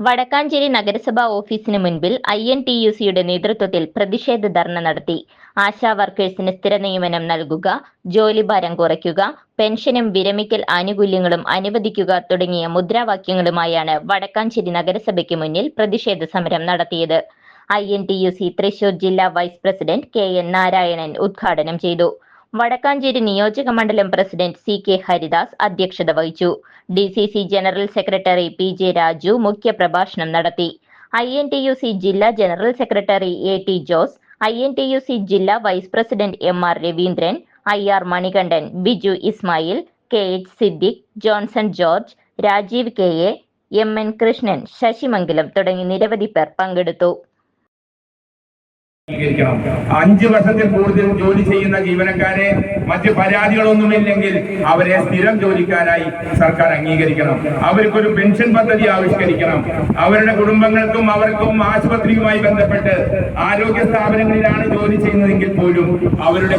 വടക്കാഞ്ചേരി നഗരസഭാ ഓഫീസിന് മുൻപിൽ ഐ എൻ ടി യു സിയുടെ നേതൃത്വത്തിൽ പ്രതിഷേധ ധർണ നടത്തി. ആശാ വർക്കേഴ്സിന് സ്ഥിര നിയമനം നൽകുക ജോലിഭാരം കുറയ്ക്കുക പെൻഷനും വിരമിക്കൽ ആനുകൂല്യങ്ങളും അനുവദിക്കുക തുടങ്ങിയ മുദ്രാവാക്യങ്ങളുമായാണ് വടക്കാഞ്ചേരി നഗരസഭയ്ക്ക് മുന്നിൽ പ്രതിഷേധ സമരം നടത്തിയത്. I N T U C Thrissur ജില്ലാ vice president K N Narayanan ഉദ്ഘാടനം ചെയ്തു. വടക്കാഞ്ചേരി നിയോജക മണ്ഡലം പ്രസിഡന്റ് സി കെ ഹരിദാസ് അധ്യക്ഷത വഹിച്ചു. D C C general secretary P J Raju മുഖ്യപ്രഭാഷണം നടത്തി. I N T U C ജില്ലാ general secretary A T Jose I N T U C ജില്ലാ vice president M R Raveendran I R Manikandan Biju Ismail K H Siddique Johnson George Rajeev K A M N Krishnan Sasimangalam തുടങ്ങി നിരവധി പേർ പങ്കെടുത്തു. അഞ്ച് വർഷത്തിൽ കൂടുതൽ ജോലി ചെയ്യുന്ന ജീവനക്കാരെ മറ്റ് പരാതികളൊന്നുമില്ലെങ്കിൽ അവരെ സ്ഥിരം ജോലിക്കാരായി സർക്കാർ അംഗീകരിക്കണം. അവർക്കൊരു പെൻഷൻ പദ്ധതി ആവിഷ്കരിക്കണം. അവരുടെ കുടുംബങ്ങൾക്കും അവർക്കും ആശുപത്രിയുമായി ബന്ധപ്പെട്ട് ആരോഗ്യ സ്ഥാപനങ്ങളിലാണ് ജോലി ചെയ്യുന്നതെങ്കിൽ പോലും അവരുടെ